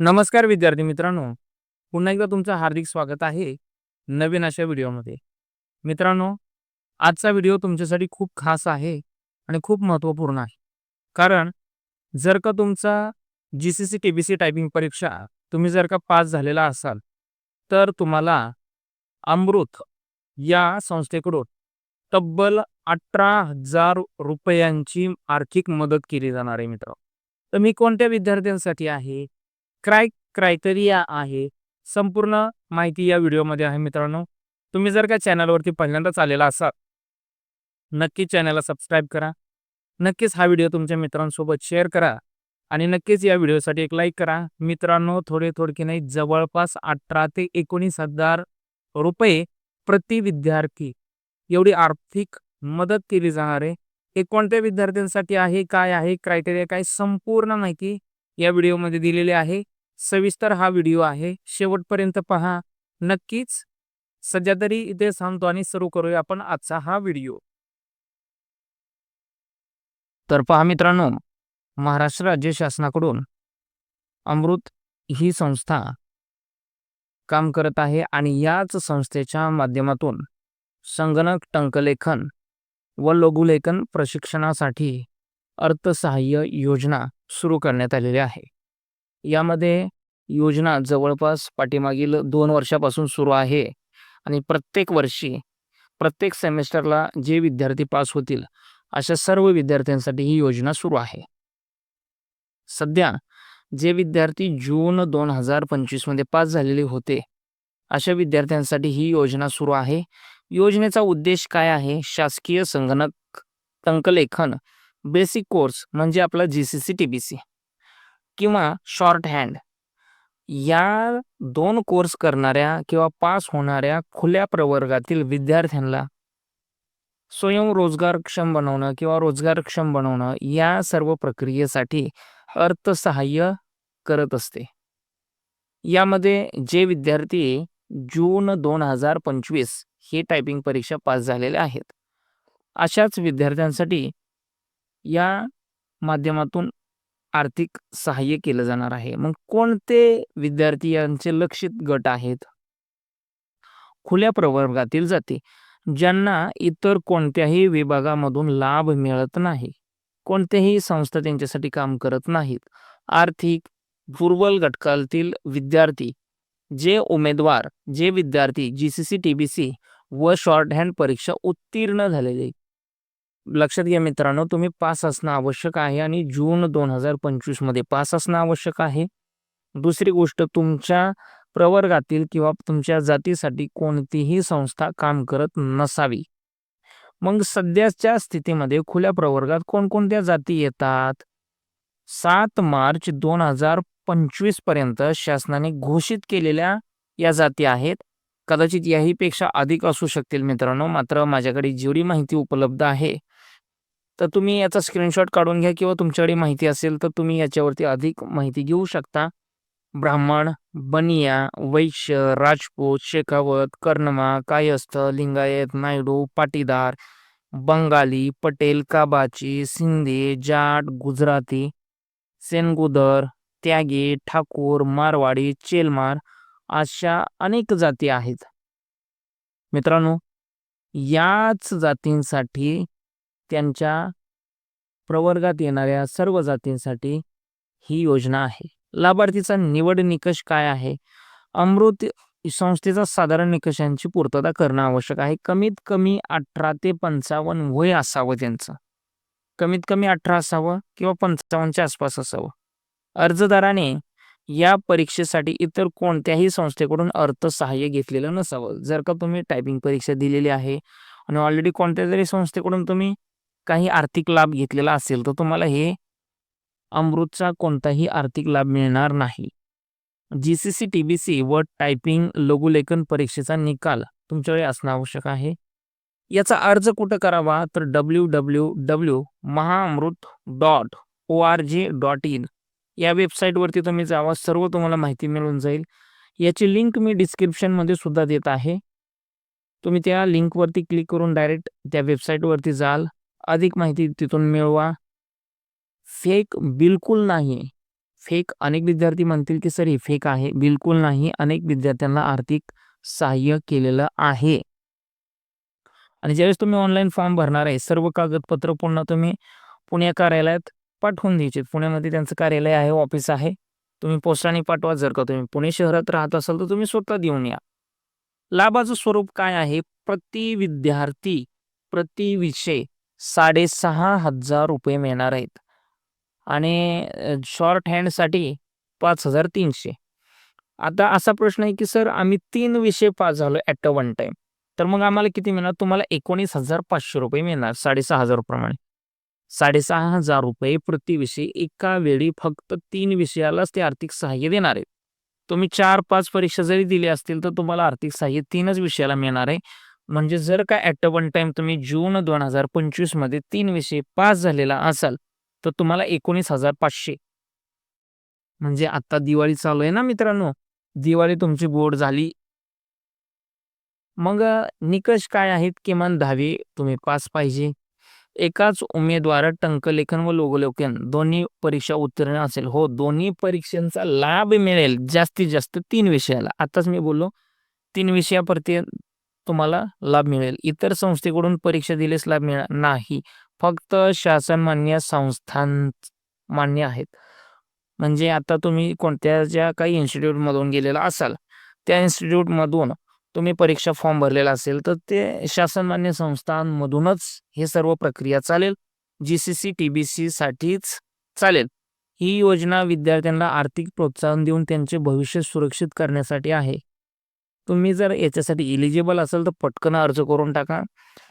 नमस्कार विद्यार्थी मित्रांनो. पुन्हा एकदा तुमचं हार्दिक स्वागत आहे नवीन अशा व्हिडिओमध्ये. मित्रांनो आजचा व्हिडिओ तुमच्यासाठी खूप खास आहे आणि खूप महत्त्वपूर्ण आहे. कारण जर का तुमचा G C C T B C typing परीक्षा तुम्ही जर का पास झालेला असाल तर तुम्हाला अमृत या संस्थेकडून तब्बल अठरा हजार रुपयांची आर्थिक मदत केली जाणार आहे मित्र तर मी कोणत्या विद्यार्थ्यांसाठी आहे? क्राय क्रायटेरिया आहे. संपूर्ण माहिती या व्हिडिओमध्ये आहे मित्रांनो. तुम्ही जर का चॅनलवरती पहिल्यांदाच आलेला असाल नक्की चॅनलला सबस्क्राईब करा. नक्कीच हा व्हिडिओ तुमच्या मित्रांसोबत शेअर करा आणि नक्कीच या व्हिडिओसाठी एक लाईक करा. मित्रांनो थोडे थोडके नाही जवळपास अठरा ते एकोणीस हजार रुपये प्रति विद्यार्थी एवढी आर्थिक मदत केली जाणार आहे. हे कोणत्या विद्यार्थ्यांसाठी आहे काय आहे क्रायटेरिया काय संपूर्ण माहिती या व्हिडिओमध्ये दिलेली आहे. सविस्तर हा व्हिडिओ आहे. शेवटपर्यंत पहा. नक्कीच सध्या तरी इथे सांगतो आणि सुरू करूया आपण आजचा हा व्हिडिओ. तर पहा मित्रांनो महाराष्ट्र राज्य शासनाकडून अमृत ही संस्था काम करत आहे आणि याच संस्थेच्या माध्यमातून संगणक टंकलेखन व लघुलेखन प्रशिक्षणासाठी अर्थसहाय्य योजना सुरू करण्यात आलेली आहे. यामध्ये योजना जवळपास पाठीमागील दोन वर्षापासून सुरू आहे. आणि प्रत्येक वर्षी प्रत्येक सेमेस्टरला जे विद्यार्थी पास होतील अशा सर्व विद्यार्थ्यांसाठी ही योजना सुरू आहे. सध्या जे विद्यार्थी जून दोन हजार पंचवीसमध्ये पास झालेले होते अशा विद्यार्थ्यांसाठी ही योजना सुरू आहे. योजनेचा उद्देश काय आहे? शासकीय संगणक टंकलेखन बेसिक कोर्स म्हणजे आपला G C C T B C किंवा शॉर्ट हँड या दोन कोर्स करणाऱ्या किंवा पास होणाऱ्या खुल्या प्रवर्गातील विद्यार्थ्यांना स्वयंरोजगारक्षम बनवणं किंवा रोजगारक्षम बनवणं या सर्व प्रक्रियेसाठी अर्थसहाय्य करत असते. यामध्ये जे विद्यार्थी जून दोन हजार पंचवीस ही टायपिंग परीक्षा पास झालेले आहेत. अशाच विद्यार्थ्यांसाठी या माध्यमातून आर्थिक सहाय्य केलं जाणार आहे. मग कोणते विद्यार्थी यांचे लक्षित गट आहेत? खुल्या प्रवर्गातील जाती ज्यांना इतर कोणत्याही विभागामधून लाभ मिळत नाही. कोणत्याही संस्था त्यांच्यासाठी काम करत नाहीत. आर्थिक दुर्बल घटकातील विद्यार्थी जे उमेदवार जे विद्यार्थी G C C T B C व शॉर्ट हँड परीक्षा उत्तीर्ण झालेले लक्षात घ्या मित्रांनो तुम्ही पास असणं आवश्यक आहे आणि जून दोन हजार पंचवीसमध्ये पास असणं आवश्यक आहे. दुसरी गोष्ट तुमच्या प्रवर्गातील किंवा तुमच्या जातीसाठी कोणतीही संस्था काम करत नसावी. मग सध्याच्या स्थितीमध्ये खुल्या प्रवर्गात कोणकोणत्या जाती येतात? सात मार्च दोन हजार पंचवीसपर्यंत शासनाने घोषित केलेल्या या जाती आहेत. कदाचित याही पेक्षा अधिक असू शकतील मित्रांनो मात्र माझ्याकडे जेवढी माहिती उपलब्ध आहे तर तुम्ही याचा स्क्रीनशॉट काढून घ्या किंवा तुमच्याकडे माहिती असेल तर तुम्ही याच्यावरती अधिक माहिती घेऊ शकता. ब्राह्मण बनिया वैश्य राजपूत शेखावत कर्णमा कायस्थ लिंगायत नायडू पाटीदार बंगाली पटेल काबाची सिंधी जाट गुजराती सेनगुदर त्यागी ठाकूर मारवाडी चेलमार अशा अनेक जाती आहेत. मित्रांनो याच जातींसाठी त्यांच्या प्रवर्गात येणाऱ्या सर्व जातींसाठी ही योजना आहे. लाभार्थीचा निवड निकष काय आहे? अमृत संस्थेचा साधारण निकषांची पूर्तता करणं आवश्यक आहे. कमीत कमी अठरा ते पंचावन्न वय असावं त्यांचं. कमीत कमी अठरा असावं किंवा पंचावन्नच्या आसपास असावं? अर्जदाराने या परीक्षेसाठी इतर कोणत्याही संस्थेकडून अर्थसहाय्य घेतलेलं नसावं. जर का तुम्ही टायपिंग परीक्षा दिलेली आहे आणि ऑलरेडी कोणत्या तरी संस्थेकडून तुम्ही काही आर्थिक लाभ घेतलेला असेल तर तुम्हाला हे अमृतचा कोणताही आर्थिक लाभ मिळणार नाही. G C C T B C व टायपिंग लघुलेखन परीक्षेचा निकाल तुमच्याकडे असणं आवश्यक आहे. याचा अर्ज कुठं करावा? तर W W W Mahaamrut dot O R G dot in या वेबसाईटवरती तुम्ही जावा सर्व तुम्हाला माहिती मिळून जाईल. याची लिंक मी डिस्क्रिप्शनमध्ये सुद्धा देत आहे. तुम्ही त्या लिंकवरती क्लिक करून डायरेक्ट त्या वेबसाईटवरती जाल. अधिक माहिती तिथून मिळवा. फेक बिलकुल नाही. फेक अनेक विद्यार्थी म्हणतील की सर हे फेक आहे. बिलकुल नाही. अनेक विद्यार्थ्यांना आर्थिक सहाय्य केलेलं आहे. आणि ज्यावेळेस तुम्ही ऑनलाईन फॉर्म भरणार आहे सर्व कागदपत्र पुन्हा तुम्ही पुणे कार्यालयात पाठवून द्यायचे. पुण्यामध्ये त्यांचं कार्यालय आहे ऑफिस आहे. तुम्ही पोस्टाने पाठवा. जर का तुम्ही पुणे शहरात राहत असाल तर तुम्ही स्वतः देऊन या. लाभाचं स्वरूप काय आहे? प्रति विद्यार्थी प्रति विषय. साडेसहा हजार रुपये मिळणार आहेत. आणि शॉर्ट हँडसाठी पाच हजार तीनशे. आता असा प्रश्न आहे की सर आम्ही तीन विषय पास झालो ॲट अ वन टाइम तर मग आम्हाला किती मिळणार? तुम्हाला एकोणीस हजार पाचशे रुपये मिळणार साडेसहा हजार प्रमाणे. साडेसहा हजार रुपये प्रतिविषयी एका वेळी फक्त तीन विषयालाच ते आर्थिक सहाय्य देणार आहेत. तुम्ही चार पाच परीक्षा जरी दिली असतील तर तुम्हाला आर्थिक सहाय्य तीनच विषयाला मिळणार आहे. म्हणजे जर का ॲट अ वन टाइम तुम्ही जून दोन हजार पंचवीसमध्ये तीन विषय पास झालेला असाल तर तुम्हाला एकोणीस हजार पाचशे. म्हणजे आता दिवाळी चालू आहे ना मित्रांनो? दिवाळी तुमची बोर्ड झाली. मग निकष काय आहेत? किमान दहावी तुम्ही पास पाहिजे. एकाच उमेदवार टंकलेखन व लोकलेखन दोन्ही परीक्षा उत्तीर्ण असेल. हो दोन्ही परीक्षांचा लाभ मिळेल. जास्तीत जास्त तीन विषयाला. आताच मी बोललो तीन विषयाप्रती तुम्हाला लाभ मिळेल. इतर संस्थेकडून परीक्षा दिलेस लाभ मिळणार नाही. फक्त शासन मान्य संस्थां मान्य आहेत. म्हणजे आता तुम्ही कोणत्या ज्या काही इन्स्टिट्यूटमधून गेलेला असाल त्या इन्स्टिट्यूटमधून तुम्ही परीक्षा फॉर्म भरलेला असेल तर ते शासनमान्य संस्थांमधूनच हे सर्व प्रक्रिया चालेल. G C C T B C साठीच चालेल. ही योजना विद्यार्थ्यांना आर्थिक प्रोत्साहन देऊन त्यांचे भविष्य सुरक्षित करण्यासाठी आहे. तुम्ही जर याच्यासाठी इलिजिबल असाल तर पटकन अर्ज करून टाका.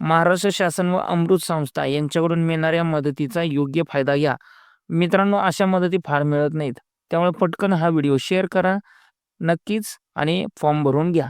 महाराष्ट्र शासन व अमृत संस्था यांच्याकडून मिळणाऱ्या मदतीचा योग्य फायदा घ्या. मित्रांनो अशा मदती फार मिळत नाहीत. त्यामुळे पटकन हा व्हिडिओ शेअर करा नक्कीच आणि फॉर्म भरून घ्या.